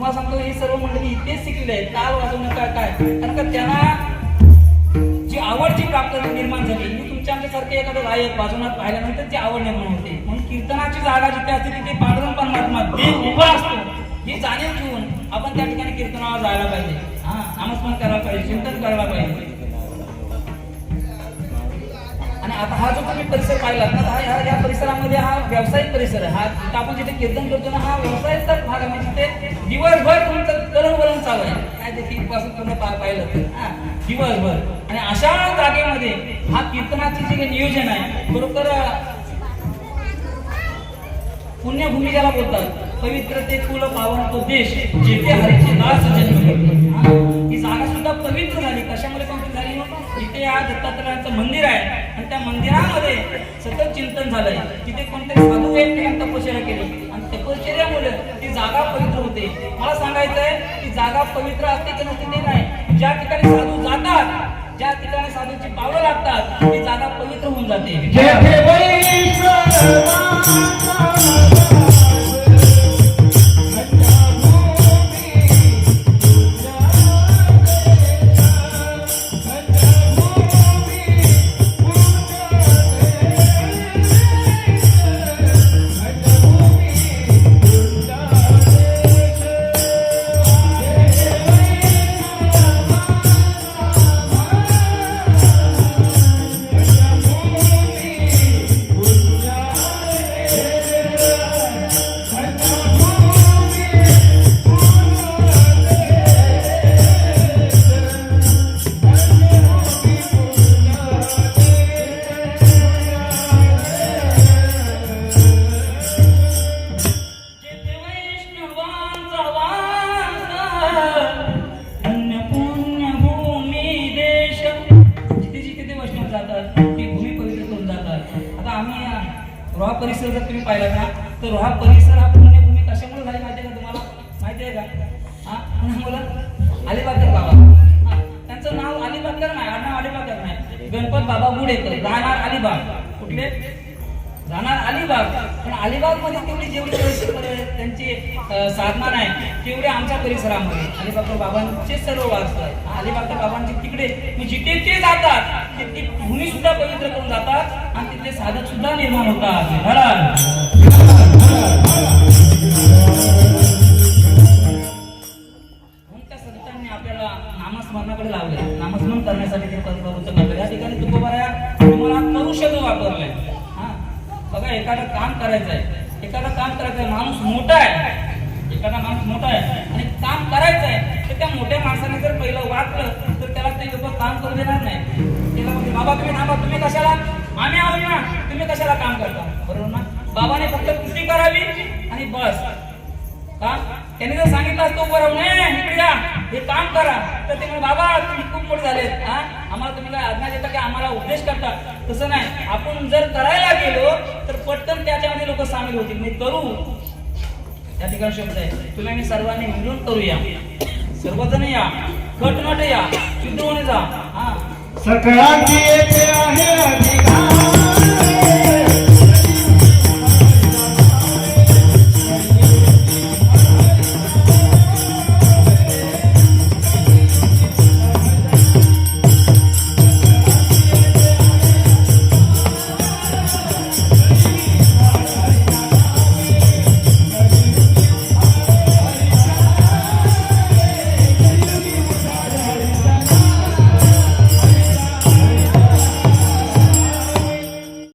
तुम्हाला सांगतो हे सर्व मंडळी इथेच शिकलेली आहेत. ताल वाजवणं काय काय? कारण का त्यांना जी आवड जी प्राप्त निर्माण झाली मी तुमच्या आमच्यासारखे एखादं गायक वाजवण्यात पाहिल्यानंतर ती आवड निर्माण होते. म्हणून कीर्तनाची जागा जिथे असते तिथे पांडुरंग परमात्मा देव उभा असतो. ही जाणीव ठेवून आपण त्या ठिकाणी कीर्तनावर जायला पाहिजे. हा नामस्मरण करायला पाहिजे चिंतन करायला पाहिजे. आता हा जो तुम्ही परिसर पाहिला ना हा ह्या या परिसरामध्ये हा व्यावसायिक परिसर आहे. हा आपण जिथे कीर्तन करतो ना हा व्यवसायाचा भाग आहे म्हणजे तिथे दिवसभर तुमचं तरण चालू आहे. काय ते पासून तुम्ही पाहिलं तर. दिवसभर. आणि अशा जागेमध्ये हा कीर्तनाचे जे नियोजन आहे बरोबर पुण्यभूमी ज्याला बोलतात पवित्र ते कुल पावन तो देश जेथे हरीचे दास जन्म ही जागा सुद्धा पवित्र झाली. कशामुळे पवित्र झाली? इथे या दत्तात्रयांचं मंदिर आहे. त्या मंदिरामध्ये सतत चिंतन झालंय. तिथे कोणत्या साधू व्यक्ती तपश्चर्या केली. आणि तपश्चर्यामुळे ती जागा पवित्र होते. मला सांगायचं आहे ती जागा पवित्र असते की नसते ते नाही. ज्या ठिकाणी साधू जातात ज्या ठिकाणी साधूची पावलं लागतात ती जागा पवित्र होऊन जाते. परिसर जर तुम्ही पाहिला ना तर हा परिसर हा पुण्यभूमी म्हणजे कशामुळे झाली माहिती आहे का तुम्हाला? माहिती आहे का? हा? अलिबागकर बाबा. त्यांचं नाव अलिबागकर नाही आडनाव अलिबागकर नाही. गणपत बाबा बुडेकर राहणार अलिबाग. कुठले? राहणार अलिबाग. पण अलिबागमध्ये तेवढी जेवढी त्यांची साधना नाही तेवढे आमच्या परिसरामध्ये. अलिबागकर बाबांचे सर्व वारस आहे अलिबागकर बाबांचे तिकडे म्हणजे जिथे ते जातात. ते ती भूमी सुद्धा पवित्र करून जातात आणि तिथले साधक सुद्धा निर्माण होतात. धडा. त्या संतांनी आपल्याला नामस्मरणाकडे लावले नामस्मरण करण्यासाठी ते पंतप्रभूचं करतो या ठिकाणी तुकोबारा तुम्हाला करू शब्द वापरलाय. हा? बघा एखादं काम करायचं आहे एखादं काम करायचं आहे माणूस मोठा आहे. एखादा माणूस मोठा आहे. आणि काम करायचं आहे तर त्या मोठ्या माणसाने जर पहिलं वाचलं तर त्याला ते लोक काम करू देणार नाही. बाबा तुम्ही थांबा तुम्ही कशाला? आम्ही आहोत ना. तुम्ही कशाला काम करता? बरोबर ना? बाबाने फक्त कृती करावी? आणि बस. का? त्याने जर सांगितलं तो बरोबर इकडे या. हे काम करा. तर ते म्हणे बाबा तुम्ही खूप मोठे झाले हा? आम्हाला तुम्ही काय आज्ञा देता की आम्हाला उपदेश करता? तसं नाही. आपण जर करायला गेलो तर पटकन त्याच्यामध्ये लोक सामील होतील. मी करू. त्या ठिकाणी शब्द आहे. तुम्ही मी सर्वांनी मिळून करूया. सर्वजण या. कटनट या. चित्रवणे जा. हा? सकळाची येथे आहे अधिकार.